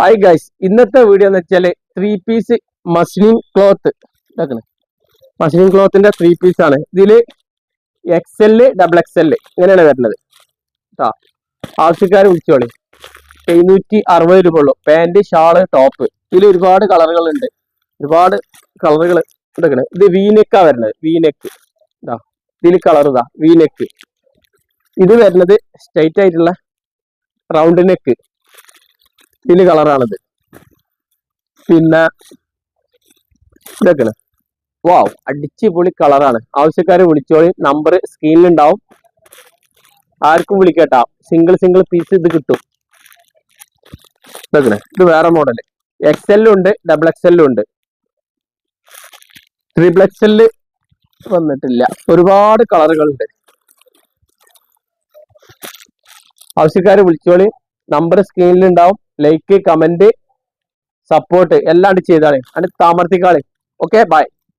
Hi guys ഇന്നത്തെ video എന്ന് വെച്ചാൽ ത്രീ പീസ് മസ്ലിൻ ക്ലോത്ത് ഇതാക്കണേ. മസ്ലിൻ ക്ലോത്തിന്റെ ത്രീ പീസ് ആണ്. ഇതിൽ X L double X L ഇങ്ങനെയാണ് വരുന്നത്. കേട്ടോ ആവശ്യക്കാർ വിളിച്ചോളി. എഴുന്നൂറ്റി അറുപത് രൂപ ഉള്ളൂ പാന്റ് ഷാൾ ടോപ്പ് ഇതിൽ ഒരുപാട് കളറുകൾ ഉണ്ട്. ഒരുപാട് കളറുകൾ എടുക്കണേ ഇത് വീനെക്കാ വരുന്നത്. വീനെക്ക് ഇതാ ഇതിൽ കളർ ഇതാ. വീനെക്ക് ഇത് വരുന്നത് സ്ട്രൈറ്റ് ആയിട്ടുള്ള റൗണ്ട് നെക്ക് ഇതിൽ കളറാണിത്. പിന്നെ ഇതൊക്കെയാണ് വാവ് അടിച്ച് പൊളി കളറാണ്. ആവശ്യക്കാരെ വിളിച്ചോളി നമ്പർ സ്ക്രീനിൽ ഉണ്ടാവും ആർക്കും വിളിക്കട്ടാ സിംഗിൾ സിംഗിൾ പീസ് ഇത് കിട്ടും. ഇതൊക്കെ ഇത് വേറെ മോഡൽ എക്സ് എല്ലും ഉണ്ട് ഡബിൾ എക്സ് എല്ലും ഉണ്ട്. ട്രിപ്പിൾ എക്സ് എല്ല് വന്നിട്ടില്ല. ഒരുപാട് കളറുകളുണ്ട്. ആവശ്യക്കാരെ വിളിച്ചോളി നമ്പർ സ്ക്രീനിൽ ഉണ്ടാവും ലൈക്ക് കമന്റ് സപ്പോർട്ട് എല്ലാം ചെയ്താളെ അണ്ട് താമർത്തിക്കാളെ ഓക്കെ ബൈ